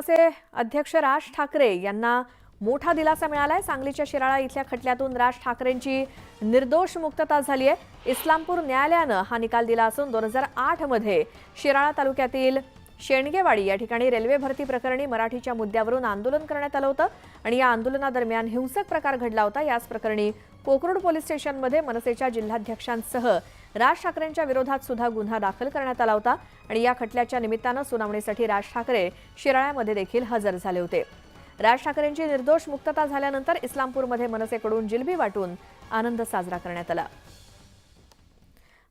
शिवसेनेचे अध्यक्ष राज ठाकरे यांना मोठा दिलासा मिळालाय. सांगलीच्या शिराळा इथल्या खटल्यातून राज ठाकरेंची निर्दोष मुक्तता झाली आहे. इस्लामपूर न्यायालयानं हा निकाल दिला असून दोन हजार आठमध्ये शिराळा तालुक्यातील शेणगेवाडी या ठिकाणी रेल्वे भरती प्रकरणी मराठीच्या मुद्द्यावरून आंदोलन करण्यात आलं होतं आणि या आंदोलनादरम्यान हिंसक प्रकार घडला होता. याच प्रकरणी कोकरूड पोलीस स्टेशनमध्ये मनसेच्या जिल्हाध्यक्षांसह राज ठाकरेंच्या विरोधात सुद्धा गुन्हा दाखल करण्यात आला होता आणि या खटल्याच्या निमित्तानं सुनावणीसाठी राज ठाकरे शिराळ्यामध्ये देखील हजर झाले होते. राज ठाकरेंची निर्दोष मुक्तता झाल्यानंतर इस्लामपूरमध्ये मनसेकडून जिलबी वाटून आनंद साजरा करण्यात आला.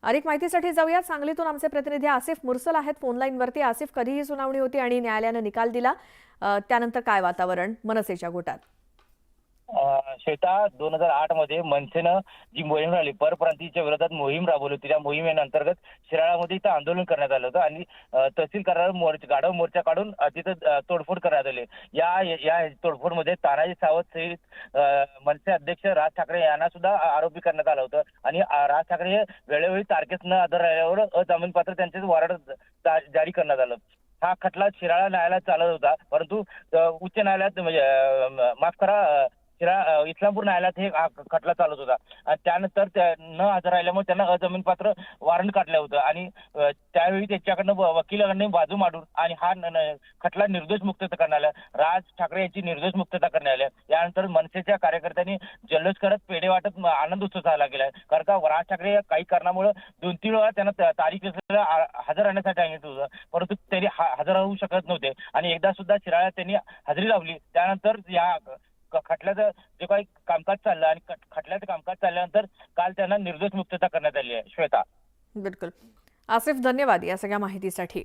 अधिक माहितीसाठी जाऊया सांगलीतून आमचे प्रतिनिधी आसिफ मुरसल आहेत. फोनलाईनवरती आसिफ कधी ही सुनावणी होती आणि न्यायालयानं निकाल दिला. त्यानंतर काय वातावरण? मनसेच्या गोटात. अं, श्वेता दोन हजार आठमध्ये मनसेनं जी मोहीम राहिली परप्रांतीच्या विरोधात मोहीम राबवली होती. त्या मोहिमेअंतर्गत शिराळामध्ये इथं आंदोलन करण्यात आलं होतं आणि तहसील कार्यालयावर मोर्चा गाढव मोर्चा काढून तिथं तोडफोड करण्यात आली. या या तोडफोडमध्ये तानाजी सावंत सहित मनसे अध्यक्ष राज ठाकरे यांना सुद्धा आरोपी करण्यात आलं होतं. आणि राज ठाकरे हे वेळोवेळी तारखेत न आधार राहिल्यावर अजामीनपात्र त्यांचे वॉरंट जारी करण्यात आलं. हा खटला शिराळा न्यायालयात चालत होता. परंतु उच्च न्यायालयात म्हणजे माफ करा अं, इस्लामपूर न्यायालयात हे खटला चालत होता. आणि त्यानंतर न हजर राहिल्यामुळे त्यांना अजामीनपात्र वॉरंट काढलं होतं. आणि त्यावेळी त्याच्याकडनं व- वकिलांनी बाजू मांडून आणि हा खटला निर्दोष मुक्तता करण्यात आला. राज ठाकरे यांची निर्दोष मुक्तता करण्यात आली. यानंतर मनसेच्या कार्यकर्त्यांनी जल्लोष करत पेढे वाटत आनंद उत्सव झाला गेला कारण का राज ठाकरे या काही कारणामुळे दोन तीन वेळा त्यांना तारीख हजर राहण्यासाठी सांगितलं होतं. परंतु त्यांनी हजर राहू शकत नव्हते. आणि एकदा सुद्धा शिराळ्यात त्यांनी हजेरी लावली. त्यानंतर या खटल्याचं जे काही कामकाज चाललं आणि खटल्याचं कामकाज चालल्यानंतर काल त्यांना निर्दोष मुक्तता करण्यात आली आहे. श्वेता. बिलकुल. आसिफ धन्यवाद या सगळ्या माहितीसाठी.